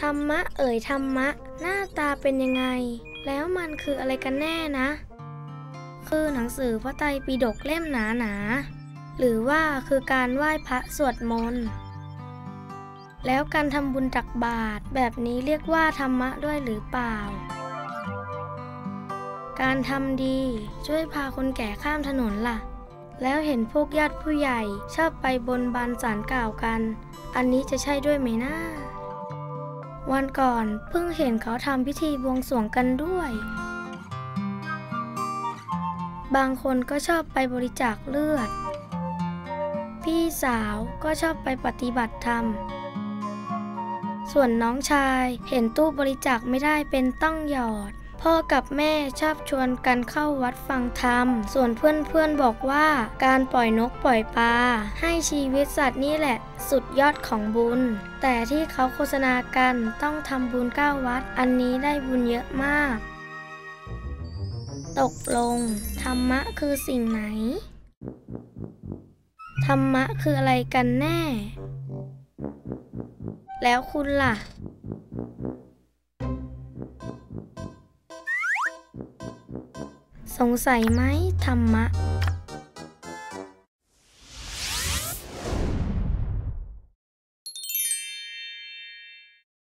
ธรรมะเอ่ยธรรมะ หน้าตาเป็นยังไง แล้วมันคืออะไรกันแน่นะ คือหนังสือพระไตรปิฎกเล่มหนาหนาๆหรือว่าคือการไหว้พระสวดมนต์แล้วการทำบุญตักบาตรแบบนี้เรียกว่าธรรมะด้วยหรือเปล่า การทำดีช่วยพาคนแก่ข้ามถนนล่ะ แล้วเห็นพวกญาติผู้ใหญ่ชอบไปบนบานสารกล่าวกัน อันนี้จะใช่ด้วยไหมนะ วันก่อนเพิ่งเห็นเขาทำพิธีบวงสรวงกันด้วย บางคนก็ชอบไปบริจาคเลือด พี่สาวก็ชอบไปปฏิบัติธรรม ส่วนน้องชายเห็นตู้บริจาคไม่ได้เป็นต้องหยอด พ่อกับแม่ชอบชวนกันเข้าวัดฟังธรรม ส่วนเพื่อนๆบอกว่าการปล่อยนกปล่อยปลาให้ชีวิตสัตว์นี่แหละ สุดยอดของบุญ แต่ที่เขาโฆษณากันต้องทำบุญเก้าวัด อันนี้ได้บุญเยอะมาก ตกลง ธรรมะคือสิ่งไหน ธรรมะคืออะไรกันแน่ แล้วคุณล่ะ สงสัยไหมธรรมะ